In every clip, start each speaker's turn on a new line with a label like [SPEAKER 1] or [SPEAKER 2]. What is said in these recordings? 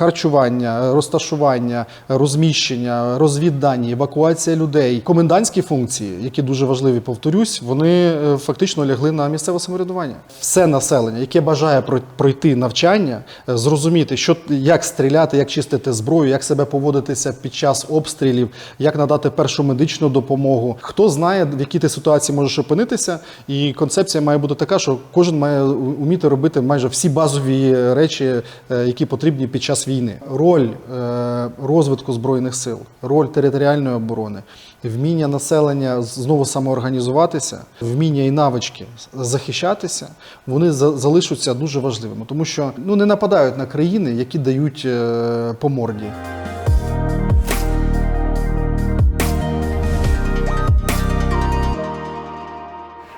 [SPEAKER 1] харчування, розташування, розміщення, розвіддані, евакуація людей, комендантські функції, які дуже важливі, повторюсь, вони е, фактично лягли на місцеве самоврядування. Все населення, яке бажає прой- пройти навчання, е, зрозуміти, що як стріляти, як чистити зброю, як себе поводитися під час обстрілів, як надати першу медичну допомогу. Хто знає, в якій ти ситуації можеш опинитися, і концепція має бути така, що кожен має уміти робити майже всі базові е, речі, які потрібні під час війни. Роль е, розвитку збройних сил, роль територіальної оборони, вміння населення знову самоорганізуватися, вміння і навички захищатися, вони за- залишаться дуже важливими, тому що ну не нападають на країни, які дають е, по морді.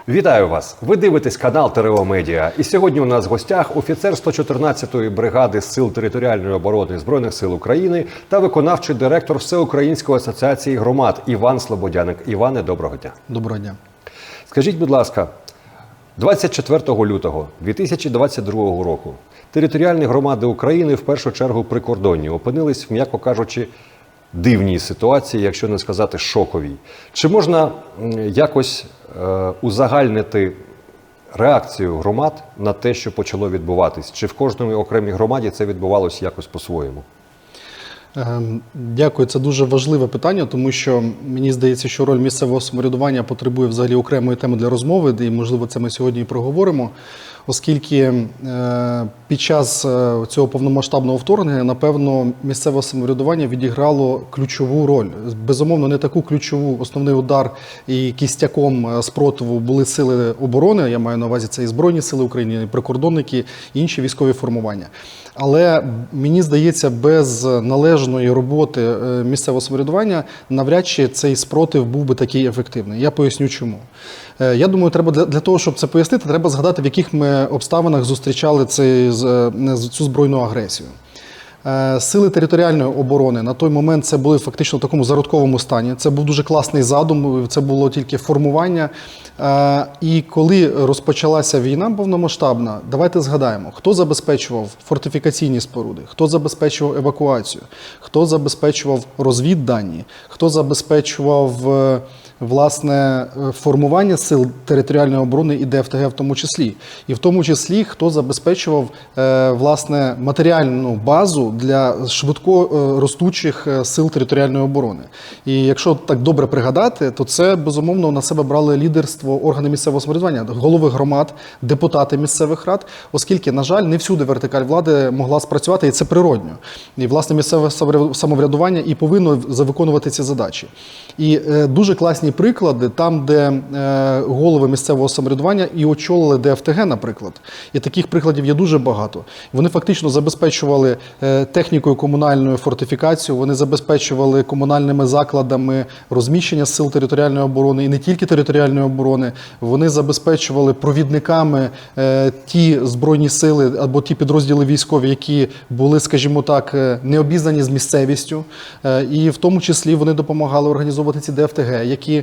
[SPEAKER 2] Вітаю вас! Ви дивитесь канал ТРО Медіа. І сьогодні у нас в гостях офіцер 114-ї бригади сил територіальної оборони Збройних сил України та виконавчий директор Всеукраїнської асоціації громад Іван Слободяник. Іване, доброго дня.
[SPEAKER 1] Доброго дня.
[SPEAKER 2] Скажіть, будь ласка, 24 лютого 2022 року територіальні громади України в першу чергу прикордонні опинились, м'яко кажучи, дивній ситуації, якщо не сказати шоковій. Чи можна якось узагальнити реакцію громад на те, що почало відбуватись? Чи в кожній окремій громаді це відбувалося якось по-своєму?
[SPEAKER 1] Ем, Дякую, це дуже важливе питання, тому що мені здається, що роль місцевого самоврядування потребує взагалі окремої теми для розмови, і можливо це ми сьогодні і проговоримо, оскільки е, під час е, цього повномасштабного вторгнення, напевно, місцеве самоврядування відіграло ключову роль. Безумовно, не таку ключову основний удар і кістяком е, спротиву були сили оборони. Я маю на увазі це і Збройні сили України, і прикордонники, і інші військові формування. Але мені здається, без належної роботи е, місцевого самоврядування навряд чи цей спротив був би такий ефективний. Я поясню чому. Е, Я думаю, треба для, того, щоб це пояснити, треба згадати, в яких ми обставинах зустрічали цей, е, цю збройну агресію. Е, Сили територіальної оборони на той момент це були фактично в такому зародковому стані. Це був дуже класний задум, це було тільки формування. Е, І коли розпочалася війна повномасштабна, давайте згадаємо, хто забезпечував фортифікаційні споруди, хто забезпечував евакуацію, хто забезпечував розвіддані, хто забезпечував е, власне е, формування сил територіальної оборони і ДФТГ в тому числі, і в тому числі хто забезпечував е, власне матеріальну базу для швидко е, ростучих сил територіальної оборони. І якщо так добре пригадати, то це безумовно на себе брали лідерство органи місцевого самоврядування, голови громад, депутати місцевих рад, оскільки, на жаль, не всюди вертикаль влади могла спрацювати, і це природньо. І власне місцеве самоврядування і повинно виконувати ці задачі. І дуже класні приклади там, де е, голови місцевого самоврядування і очолили ДФТГ, наприклад. І таких прикладів є дуже багато. Вони фактично забезпечували е, технікою комунальною фортифікацію, вони забезпечували комунальними закладами розміщення сил територіальної оборони і не тільки територіальної оборони. Вони забезпечували провідниками е, ті збройні сили або ті підрозділи військові, які були, скажімо так, не обізнані з місцевістю. І в тому числі вони допомагали організовувати ці ДФТГ, які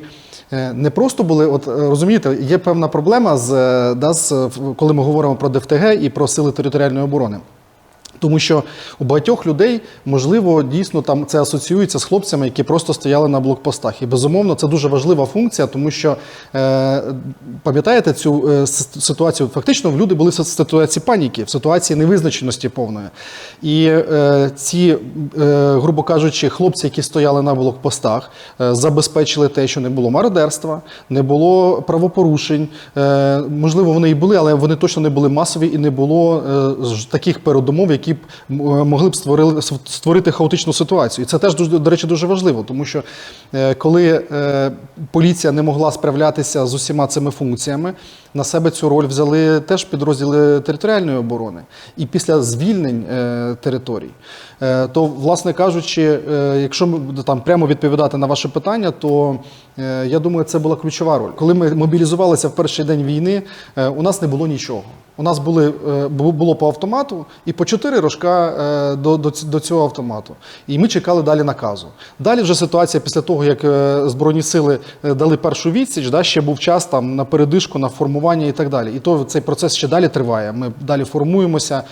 [SPEAKER 1] е, не просто були, от е, розумієте, є певна проблема з, е, да, з коли ми говоримо про ДФТГ і про сили територіальної оборони. Тому що у багатьох людей, можливо, дійсно там це асоціюється з хлопцями, які просто стояли на блокпостах. І безумовно, це дуже важлива функція, тому що е, пам'ятаєте цю е, ситуацію? Фактично, люди були в ситуації паніки, в ситуації невизначеності повної. І е, ці, е, грубо кажучи, хлопці, які стояли на блокпостах, е, забезпечили те, що не було мародерства, не було правопорушень. Е, можливо, вони і були, але вони точно не були масові і не було е, таких передумов, які б е, могли б створили, створити хаотичну ситуацію. І це теж до речі, дуже важливо, тому що е, коли е, поліція не могла справлятися з усіма цими функціями, на себе цю роль взяли теж підрозділи територіальної оборони. І після звільнень територій, то, власне кажучи, якщо ми там прямо відповідати на ваше питання, то я думаю, це була ключова роль. Коли ми мобілізувалися в перший день війни, у нас не було нічого. У нас були, е, було по автомату і по чотири рожка е, до, до, цього автомату. І ми чекали далі наказу. Далі вже ситуація після того, як е, Збройні сили дали першу відсіч, да, ще був час там на передишку, на формування і так далі. І то цей процес ще далі триває. Ми далі формуємося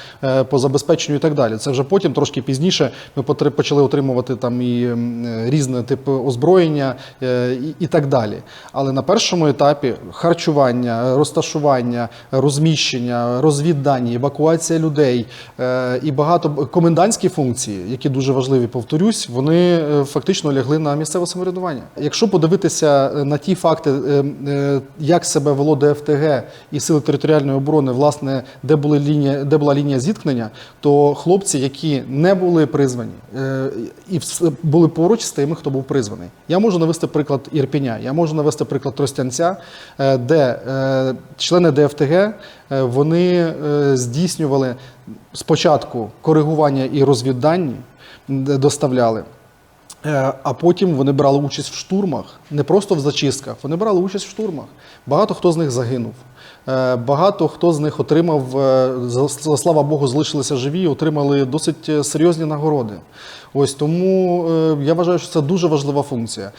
[SPEAKER 1] по забезпеченню і так далі. Це вже потім, трошки пізніше, ми почали отримувати там і м, е, різні типи озброєння і, і так далі. Але на першому етапі харчування, розташування, розміщення, розвіддані, евакуація людей е, і багато комендантські функції, які дуже важливі, повторюсь, вони е, фактично лягли на місцеве самоврядування. Якщо подивитися е, на ті факти, як себе вело ДФТГ і сили територіальної оборони, власне, де були лінія, де була лінія зіткнення, то хлопці, які не були призвані і були поруч з тими, хто був призваний. Я можу навести приклад Ірпіня, я можу навести приклад Тростянця, де члени ДФТГ е, вони е, здійснювали спочатку коригування і розвіддані, доставляли. Е, А потім вони брали участь в штурмах, не просто в зачистках, вони брали участь в штурмах. Багато хто з них загинув. Е, Багато хто з них отримав, е, слава Богу, залишилися живі, отримали досить е, серйозні нагороди. Ось тому я вважаю, що це дуже важлива функція.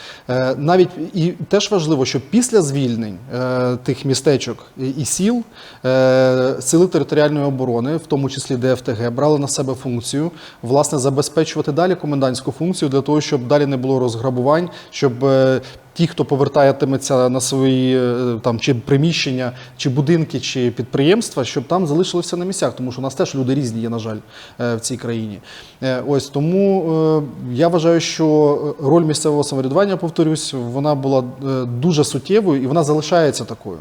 [SPEAKER 1] Навіть і теж важливо, що після звільнень тих містечок і- сіл сили територіальної оборони, в тому числі ДФТГ, брали на себе функцію власне забезпечувати далі комендантську функцію для того, щоб далі не було розграбувань, щоб ті, хто повертатиметься на свої е, там чи приміщення, чи будинки, чи підприємства, щоб там залишилося на місцях, тому що у нас теж люди різні є, на жаль, е, в цій країні. Е, Ось тому я вважаю, що роль місцевого самоврядування, повторюсь, вона була дуже суттєвою і вона залишається такою.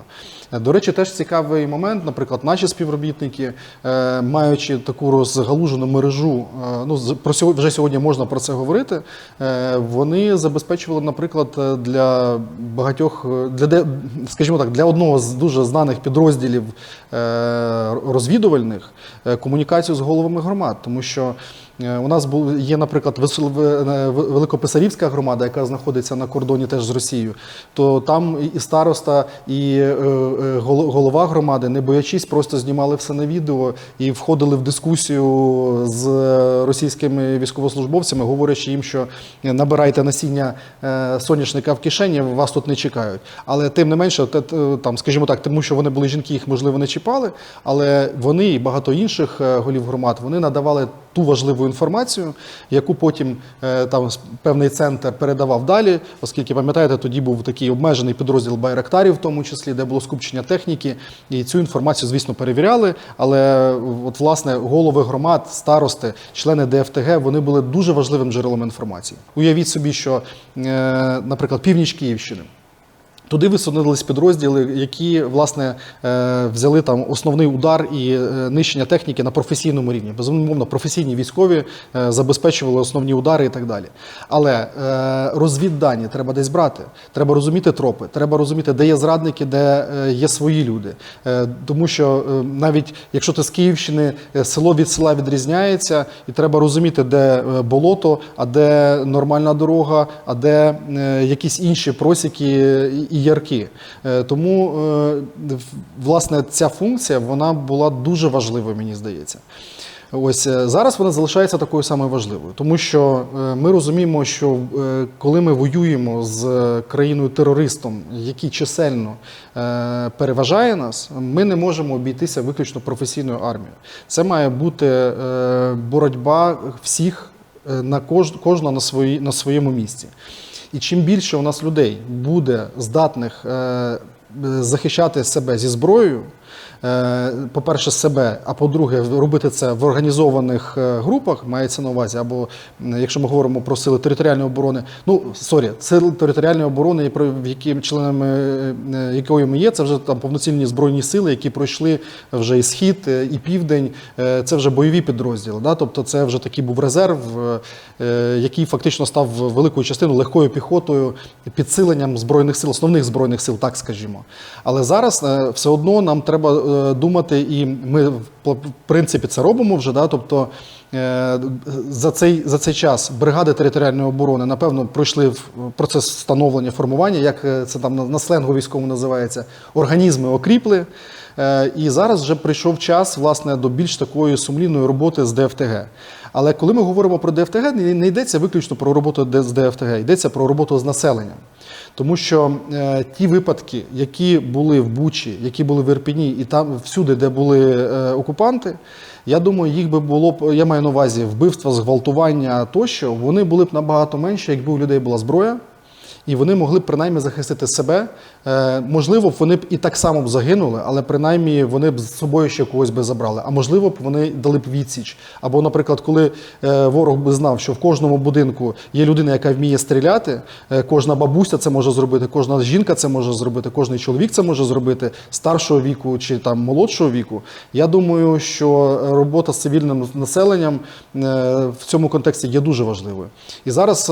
[SPEAKER 1] Е, До речі, теж цікавий момент. Наприклад, наші співробітники, е, маючи таку розгалужену мережу, е, ну про вже сьогодні можна про це говорити. Вони забезпечували, наприклад, для багатьох для скажімо так, для одного з дуже знаних підрозділів розвідувальних комунікацію з головами громад, тому що. Е, У нас є, наприклад, е, Великописарівська громада, яка знаходиться на кордоні теж з Росією. То там і староста, і е, голова громади, не боячись, просто знімали все на відео і входили в дискусію з російськими військовослужбовцями, говорячи їм, що набирайте насіння соняшника в кишені, вас тут не чекають. Але тим не менше, там, скажімо так, тому що вони були жінки, їх можливо не чіпали, але вони і багато інших голів громад вони надавали ту важливу інформацію, яку потім е, там певний центр передавав далі, оскільки пам'ятаєте, тоді був такий обмежений підрозділ байрактарів, в тому числі, де було скупчення техніки, і цю інформацію, звісно, перевіряли. Але от власне голови громад, старости, члени ДФТГ, вони були дуже важливим джерелом інформації. Уявіть собі, що, е, наприклад, північ Київщини. Туди висунулись підрозділи, які власне е, взяли там основний удар і е, нищення техніки на професійному рівні. Безумовно, професійні військові е, забезпечували основні удари і так далі. Але розвіддані треба десь брати. Треба розуміти тропи, треба розуміти, де є зрадники, де є свої люди. Тому що навіть якщо ти з Київщини, село від села відрізняється, і треба розуміти, де болото, а де нормальна дорога, а де якісь інші просіки і- і ярки. Е, Тому е, власне ця функція вона була дуже важливою, мені здається. Ось е, зараз вона залишається такою самою важливою, тому що ми розуміємо, що коли ми воюємо з країною-терористом, який чисельно переважає нас, ми не можемо обійтися виключно професійною армією. Це має бути боротьба всіх на кож, кожного на, свої, на своєму місці. І чим більше у нас людей буде здатних е, захищати себе зі зброєю, е, по-перше, себе, а по-друге, робити це в організованих е, групах, мається на увазі, або якщо ми говоримо про сили територіальної оборони, ну сорі, сили територіальної оборони, і про які членами е, якої ми є, це вже там повноцінні збройні сили, які пройшли вже і схід, е, і південь. Е, Це вже бойові підрозділи. Да? Тобто, це вже такий був резерв, е, який фактично став великою частиною легкою піхотою, підсиленням збройних сил, основних збройних сил, так скажімо. Але зараз е, все одно нам треба е, думати, і ми в принципі це робимо вже. Да? Тобто е, за цей, за цей час бригади територіальної оборони, напевно, пройшли в процес встановлення формування, як е, це там на сленгу військовому називається, організми окріпли. Е, І зараз вже прийшов час власне до більш такої сумлінної роботи з ДФТГ. Але коли ми говоримо про ДФТГ, не йдеться виключно про роботу з ДФТГ, йдеться про роботу з населенням. Тому що е, ті випадки, які були в Бучі, які були в Ірпіні, і там всюди, де були е, окупанти, я думаю, їх би було б, я маю на увазі вбивства, зґвалтування тощо, вони були б набагато менше, якби у людей була зброя. І вони могли б принаймні захистити себе. Е, можливо, вони б і так само б загинули, але принаймні вони б з собою ще когось би забрали. А можливо б вони дали б відсіч. Або, наприклад, коли е, ворог би знав, що в кожному будинку є людина, яка вміє стріляти, е, кожна бабуся це може зробити, кожна жінка це може зробити, кожний чоловік це може зробити старшого віку чи там молодшого віку. Я думаю, що робота з цивільним населенням в цьому контексті є дуже важливою. І зараз,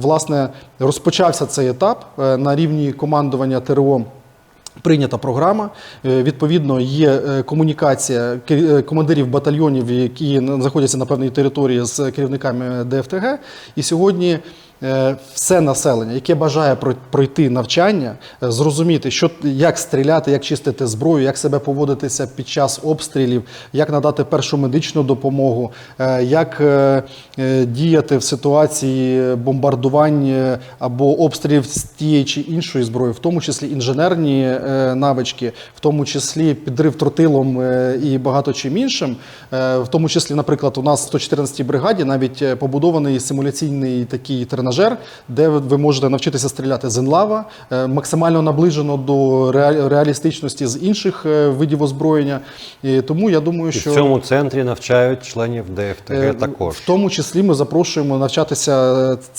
[SPEAKER 1] власне, розпочався цей етап е, на рівні командування ТРО. Прийнята програма. Е, Відповідно, є е, комунікація командирів батальйонів, які знаходяться на певній території з керівниками ДФТГ. І сьогодні все населення, яке бажає про- пройти навчання, е, зрозуміти, що як стріляти, як чистити зброю, як себе поводитися під час обстрілів, як надати першу медичну допомогу, е, як е, е, діяти в ситуації бомбардувань е, або обстрілів з тієї чи іншої зброї, в тому числі інженерні е, навички, в тому числі підрив тротилом е, і багато чим іншим. Е, В тому числі, наприклад, у нас в 114-й бригаді навіть е, побудований симуляційний такий тренажер, де ви можете навчитися стріляти з енлава, е, максимально наближено до реалістичності з інших е, видів озброєння. І тому я думаю,
[SPEAKER 2] І
[SPEAKER 1] що
[SPEAKER 2] в цьому центрі навчають членів
[SPEAKER 1] Е,
[SPEAKER 2] ДФТГ також.
[SPEAKER 1] В тому числі ми запрошуємо навчатися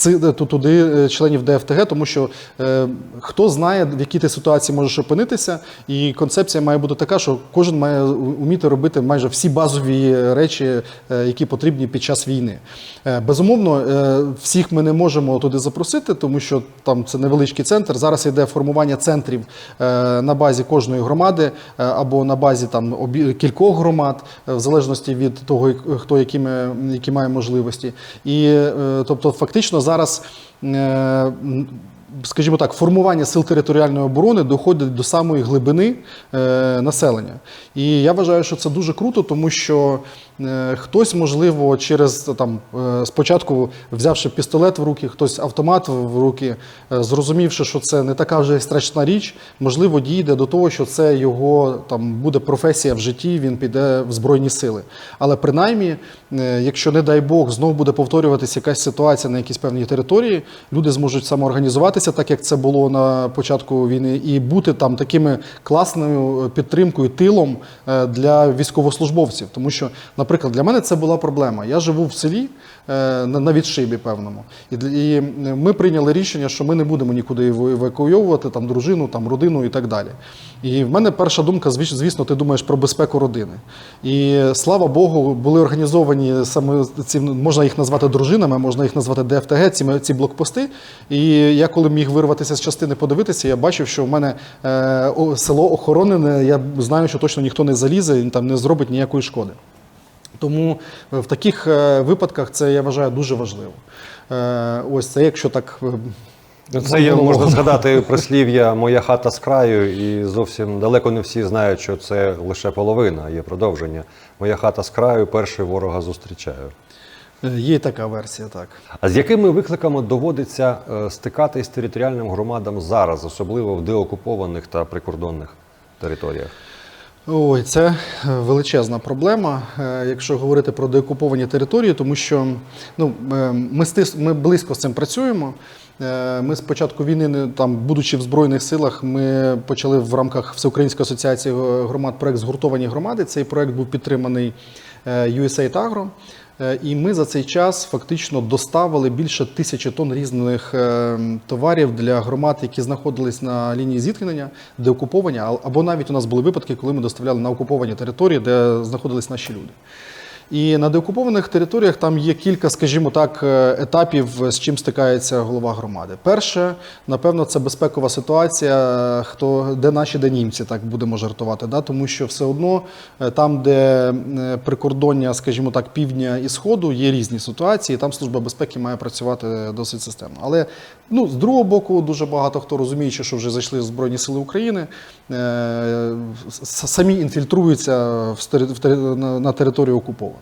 [SPEAKER 1] е, туди е, членів ДФТГ, тому що е, хто знає, в якій ти ситуації можеш опинитися, і концепція має бути така, що кожен має вміти робити майже всі базові речі, е, які потрібні під час війни. Е, Безумовно, е, всіх ми не можемо туди запросити, тому що там це невеличкий центр. Зараз йде формування центрів е, на базі кожної громади е, або на базі там кількох громад, е, в залежності від того, хто якими, які має можливості. І тобто, фактично зараз. Скажімо так, формування сил територіальної оборони доходить до самої глибини е, населення. І я вважаю, що це дуже круто, тому що хтось, можливо, через там е, спочатку взявши пістолет в руки, хтось автомат в руки, е, зрозумівши, що це не така вже страшна річ, можливо, дійде до того, що це його там буде професія в житті, він піде в збройні сили. Але принаймні, е, якщо не дай Бог, знов буде повторюватися якась ситуація на якійсь певній території, люди зможуть самоорганізуватися, так як це було на початку війни, і бути там такими класною підтримкою, тилом е, для військовослужбовців. Тому що, наприклад, для мене це була проблема. Я живу в селі е, на відшибі певному, і, ми прийняли рішення, що ми не будемо нікуди ева- евакуйовувати там дружину, там родину і так далі. І в мене перша думка, звісно, ти думаєш про безпеку родини. І слава Богу, були організовані саме ці, можна їх назвати дружинами, можна їх назвати ДФТГ, ці, ці блокпости. І я коли міг вирватися з частини, подивитися, я бачив, що в мене е, село охоронене, я знаю, що точно ніхто не залізе там не зробить ніякої шкоди. Тому е, в таких е, випадках це я вважаю дуже важливо. Е, Ось це, якщо так.
[SPEAKER 2] Це є, можна згадати прислів'я Моя хата з краю, і зовсім далеко не всі знають, що це лише половина, є продовження. Моя хата з краю, перший ворога зустрічаю.
[SPEAKER 1] Є така версія, так.
[SPEAKER 2] А з якими викликами доводиться стикатись територіальним громадам зараз, особливо в деокупованих та прикордонних територіях?
[SPEAKER 1] Ой, це е, величезна проблема, е, якщо говорити про деокуповані території, тому що ну, е, ми, стис, ми близько з цим працюємо. Ми з початку війни, там, будучи в Збройних силах, ми почали в рамках Всеукраїнської асоціації громад проект згуртовані громади. Цей проект був підтриманий USAID Agro. Е, І ми за цей час фактично доставили більше тисячі тонн різних е, товарів для громад, які знаходились на лінії зіткнення, де окуповані, або навіть у нас були випадки, коли ми доставляли на окуповані території, де знаходились наші люди. І на деокупованих територіях там є кілька, скажімо так, е, етапів, з чим стикається голова громади. Перше, напевно, це безпекова ситуація, хто де наші, де німці, так будемо жартувати. Да? Тому що все одно е, там, де е, прикордоння, скажімо так, півдня і сходу, є різні ситуації. Там служба безпеки має працювати досить системно. Але ну, з другого боку, дуже багато хто розуміючи, що вже зайшли Збройні Сили України, е, самі інфільтруються на- територію окуповану.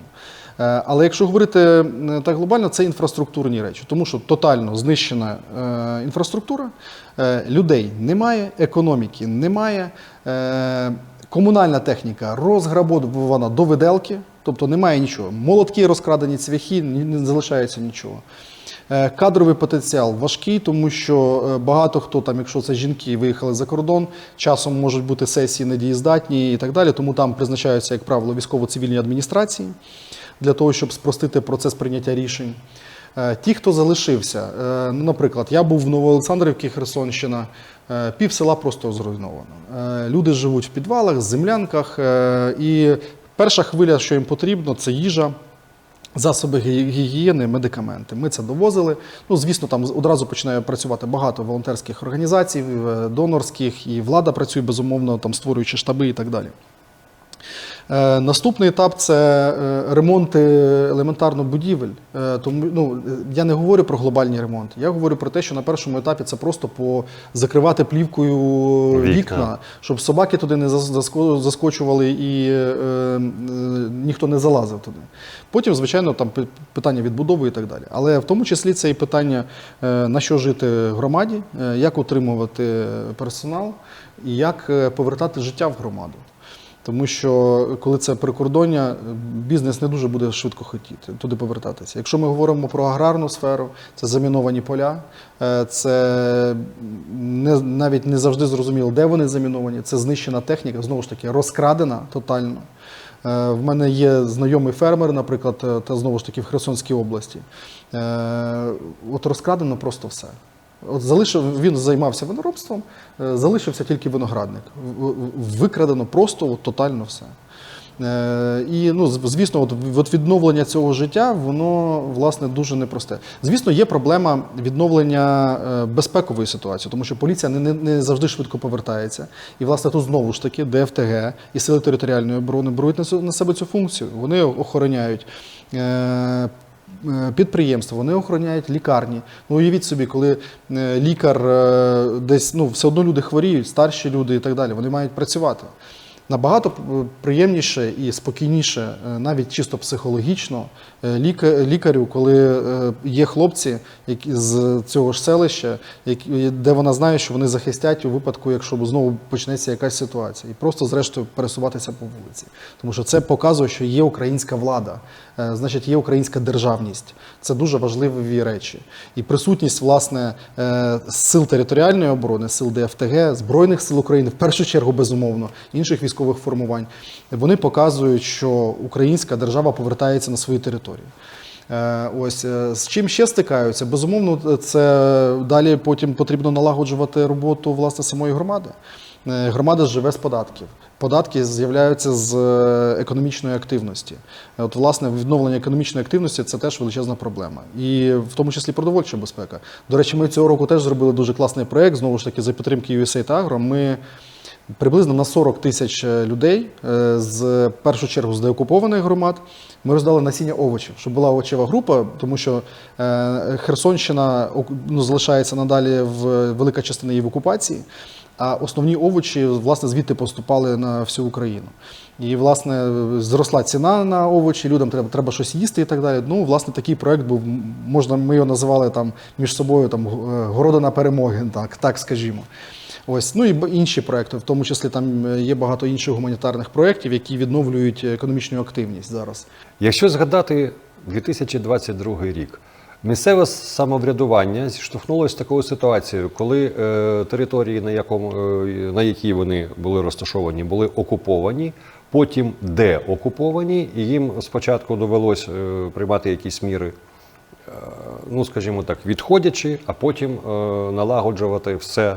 [SPEAKER 1] Е, Але якщо говорити е, так глобально, це інфраструктурні речі, тому що тотально знищена інфраструктура, людей немає, економіки немає, комунальна техніка розграбована до виделки, тобто немає нічого. Молотки розкрадені, цвяхи, не залишається нічого. Е, Кадровий потенціал важкий, тому що е, багато хто там, якщо це жінки, виїхали за кордон, часом можуть бути сесії недієздатні і так далі. Тому там призначаються, як правило, військово-цивільні адміністрації для того, щоб спростити процес прийняття рішень. Е, Ті, хто залишився, наприклад, я був в Новоолександрівці, Херсонщина, пів села просто зруйновано. Люди живуть в підвалах, землянках, і перша хвиля, що їм потрібно, це їжа. Засоби гігієни, медикаменти. Ми це довозили. Ну, звісно, там одразу починає працювати багато волонтерських організацій, е, донорських, і влада працює безумовно, там створюючи штаби і так далі. Е, Наступний етап це е, ремонти елементарно будівель. Е, Тому ну, я не говорю про глобальні ремонти. Я говорю про те, що на першому етапі це просто по закривати плівкою
[SPEAKER 2] Вікна.
[SPEAKER 1] вікна, щоб собаки туди не зас- заскочували і е, е, ніхто не залазив туди. Потім, звичайно, там питання відбудови і так далі. Але в тому числі це і питання, на що жити громаді, як утримувати персонал і як повертати життя в громаду. Тому що коли це прикордоння, бізнес не дуже буде швидко хотіти туди повертатися. Якщо ми говоримо про аграрну сферу, це заміновані поля, е, це не, навіть не завжди зрозуміло, де вони заміновані. Це знищена техніка, знову ж таки, розкрадена тотально. Е, В мене є знайомий фермер, наприклад, е, та знову ж таки в Херсонській області. От розкрадено просто все. От залишив, він займався виноробством, е, залишився тільки виноградник. Викрадено просто от, тотально все. Е, І ну, звісно, от, відновлення цього життя, воно власне дуже непросте. Звісно, є проблема відновлення е, безпекової ситуації, тому що поліція не, не, не завжди швидко повертається. І власне тут знову ж таки ДФТГ і сили територіальної оборони беруть на себе цю функцію. Вони охороняють. Е, Підприємства, вони охороняють лікарні. Ну, уявіть собі, коли е, лікар е, десь ну, все одно люди хворіють, старші люди і так далі, вони мають працювати. Набагато приємніше і спокійніше, е, навіть чисто психологічно, е, лікарю, коли е, є хлопці які з цього ж селища, де вона знає, що вони захистять у випадку, якщо знову почнеться якась ситуація, і просто зрештою пересуватися по вулиці. Тому що це показує, що є українська влада, значить, є українська державність. Це дуже важливі речі. І присутність власне сил територіальної оборони, сил ДФТГ, Збройних сил України, в першу чергу, безумовно, інших військових формувань, вони показують, що українська держава повертається на свою територію. Е, Ось е, з чим ще стикаються? Безумовно, це далі потім потрібно налагоджувати роботу власне самої громади. Е, Громада живе з податків. Податки з'являються з економічної активності. От, власне, відновлення економічної активності це теж величезна проблема. І в тому числі продовольча безпека. До речі, ми цього року теж зробили дуже класний проєкт, знову ж таки, за підтримки USAID Agro. Ми приблизно на 40 тисяч е, людей е, з першу чергу з деокупованих громад. Ми роздали насіння овочів, щоб була овочева група, тому що е, Херсонщина ну, залишається надалі в велика частина її в окупації. А основні овочі власне звідти поступали на всю Україну. І власне зросла ціна на овочі, людям треба, треба щось їсти і так далі. Ну, власне, такий проект був. Можна, ми його називали там між собою там городина перемоги, так, так скажімо. Ось, ну і інші проекти, в тому числі там е, є багато інших гуманітарних проєктів, які відновлюють економічну активність зараз.
[SPEAKER 2] Якщо згадати 2022 рік, місцеве самоврядування зіштовхнулося з такою ситуацією, коли е, території, на, якому, е, на якій вони були розташовані, були окуповані, потім деокуповані, і їм спочатку довелось е, приймати якісь міри, е, ну скажімо так, відходячи, а потім е, налагоджувати все.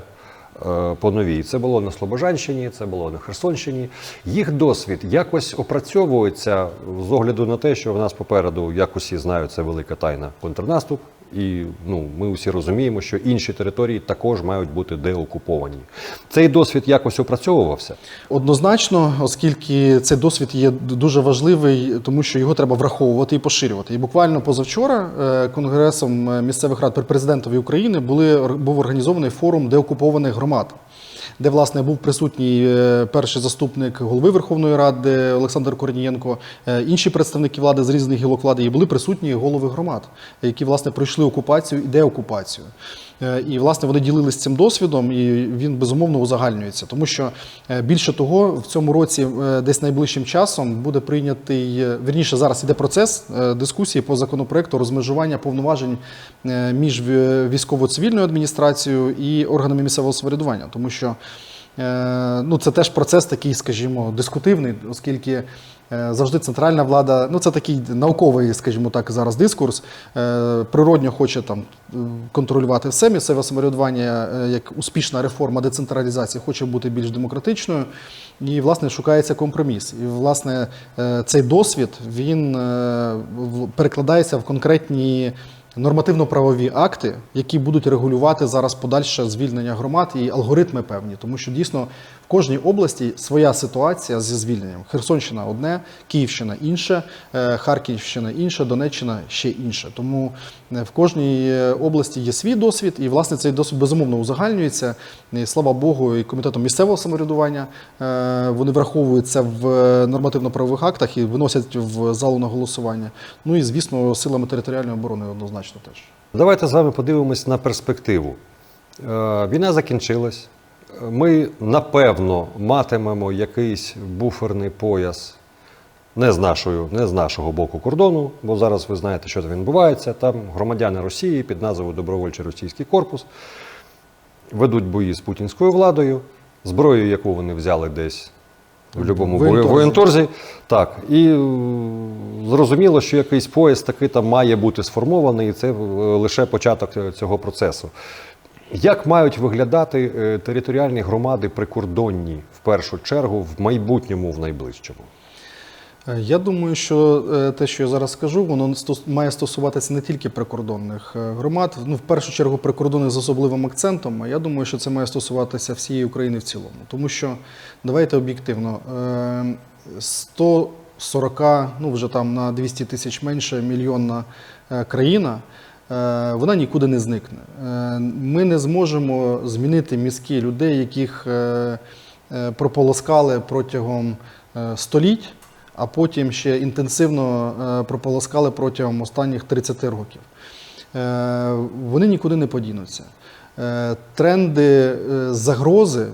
[SPEAKER 2] Е, по новій. Це було на Слобожанщині, це було на Херсонщині. Їх досвід якось опрацьовується з огляду на те, що в нас попереду, як усі знають, це велика тайна контрнаступ. І ну, ми усі розуміємо, що інші території також мають бути деокуповані. Цей досвід якось опрацьовувався.
[SPEAKER 1] Однозначно, оскільки цей досвід є дуже важливий, тому що його треба враховувати і поширювати. І буквально позавчора е, конгресом е, місцевих рад при президентові України були був організований форум деокупованих громад. Де власне був присутній е, перший заступник голови Верховної Ради Олександр Корнієнко, е, інші представники влади з різних гілок влади, і були присутні голови громад, які власне пройшли окупацію і деокупацію. Е, І власне вони ділились цим досвідом, і він безумовно узагальнюється, тому що е, більше того, в цьому році, е, десь найближчим часом, буде прийнятий верніше зараз іде процес дискусії по законопроекту розмежування повноважень між ві- військово-цивільною адміністрацією і органами місцевого самоврядування, тому що Ну, це теж процес такий, скажімо, дискутивний, оскільки е, завжди центральна влада, ну це такий науковий, скажімо так, зараз дискурс. е, Природньо хоче там е, контролювати все місцеве самоврядування, е, як успішна реформа децентралізації хоче бути більш демократичною. І, власне, шукається компроміс. І, власне, е, цей досвід він е, перекладається в конкретні нормативно-правові акти, які будуть регулювати зараз подальше звільнення громад і алгоритми певні, тому що дійсно кожній області своя ситуація зі звільненням. Херсонщина одне, Київщина інше, е, Харківщина інше, Донеччина ще інше. Тому е, в кожній е, області є свій досвід, і власне цей досвід безумовно узагальнюється. І, слава Богу, і комітетом місцевого самоврядування вони враховуються в нормативно-правових актах і виносять в залу на голосування. Ну і звісно, силами територіальної оборони однозначно теж.
[SPEAKER 2] Давайте з вами подивимось на перспективу. Війна закінчилась. Ми напевно матимемо якийсь буферний пояс не з, нашою, не з нашого боку кордону, бо зараз ви знаєте, що там відбувається. Там громадяни Росії під назвою Добровольчий російський корпус ведуть бої з путінською владою, зброю, яку вони взяли десь в будь-якому
[SPEAKER 1] Воєнторзі.
[SPEAKER 2] воєнторзі. Так, і е, зрозуміло, що якийсь пояс таки там має бути сформований, і це е, лише початок е, цього процесу. Як мають виглядати е, територіальні громади прикордонні в першу чергу в майбутньому, в найближчому?
[SPEAKER 1] Е, Я думаю, що е, те, що я зараз скажу, воно має стосуватися не тільки прикордонних громад, ну в першу чергу прикордонних з особливим акцентом. А я думаю, що це має стосуватися всієї України в цілому. Тому що давайте об'єктивно, е, 140, ну вже там на 200 тисяч менше мільйонна країна. Е, Вона нікуди не зникне. Е, Ми не зможемо змінити мізки людей, яких е, прополоскали протягом століть а потім ще інтенсивно прополоскали протягом останніх 30 років. Вони нікуди не подінуться. Тренди загрози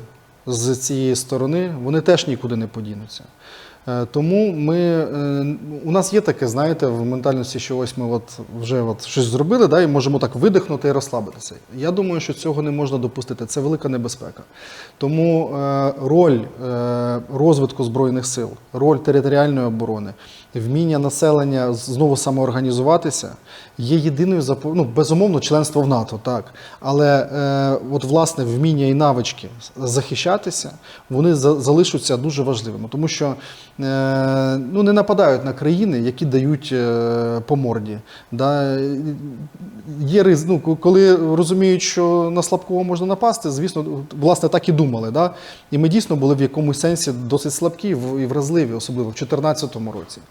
[SPEAKER 1] з цієї сторони вони теж нікуди не подінуться. Е, Тому ми, е, у нас є таке, знаєте, в ментальності, що ось ми от вже от щось зробили, да, і можемо так видихнути і розслабитися. Я думаю, що цього не можна допустити. Це велика небезпека. Тому е, роль розвитку збройних сил, роль територіальної оборони, вміння населення знову самоорганізуватися є єдиною ну, безумовно, членство в НАТО, так. Але е, от власне вміння і навички захищатися, вони за- залишаться дуже важливими, тому що е, ну, не нападають на країни, які дають е, по морді. Да? Є риз... ну, коли розуміють, що на слабкого можна напасти, звісно, власне, так і думали. Да? І ми дійсно були в якомусь сенсі досить слабкі і вразливі, особливо в 2014 році.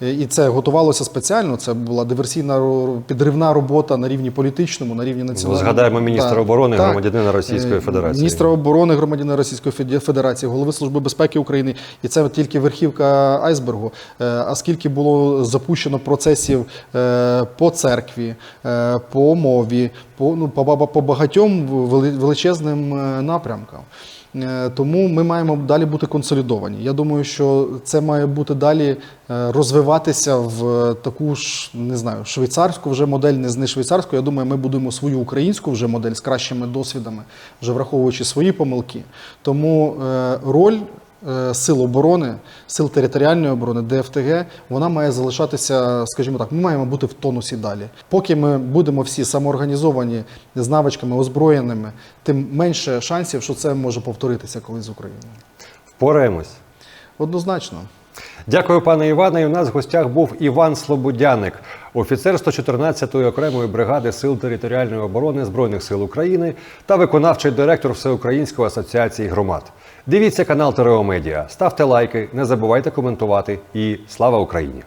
[SPEAKER 1] І це готувалося спеціально. Це була диверсійна підривна робота на рівні політичному, на рівні національному.
[SPEAKER 2] Згадаємо міністра
[SPEAKER 1] Так,
[SPEAKER 2] оборони,
[SPEAKER 1] так.
[SPEAKER 2] громадянина Російської
[SPEAKER 1] Е,
[SPEAKER 2] Федерації.
[SPEAKER 1] Міністра оборони громадянина Російської Федерації, голови Служби безпеки України. І це тільки верхівка айсбергу. Е, А скільки було запущено процесів е, по церкві, по мові, по, ну, по, по багатьом величезним напрямкам. Е, Тому ми маємо далі бути консолідовані. Я думаю, що це має бути далі е, розвиватися в таку ж не знаю швейцарську вже модель, не з- швейцарську. Я думаю, ми будемо свою українську вже модель з кращими досвідами, вже враховуючи свої помилки. Тому е, роль е, сил оборони, сил територіальної оборони, ДФТГ, вона має залишатися, скажімо так, ми маємо бути в тонусі далі. Поки ми будемо всі самоорганізовані з навичками озброєними, тим менше шансів, що це може повторитися колись з Україною.
[SPEAKER 2] Впораємось.
[SPEAKER 1] Однозначно.
[SPEAKER 2] Дякую, пане Іване. І у нас в гостях був Іван Слободяник, офіцер 114-ї окремої бригади Сил територіальної оборони Збройних сил України та виконавчий директор Всеукраїнської асоціації громад. Дивіться канал Тереомедіа, ставте лайки, не забувайте коментувати і слава Україні!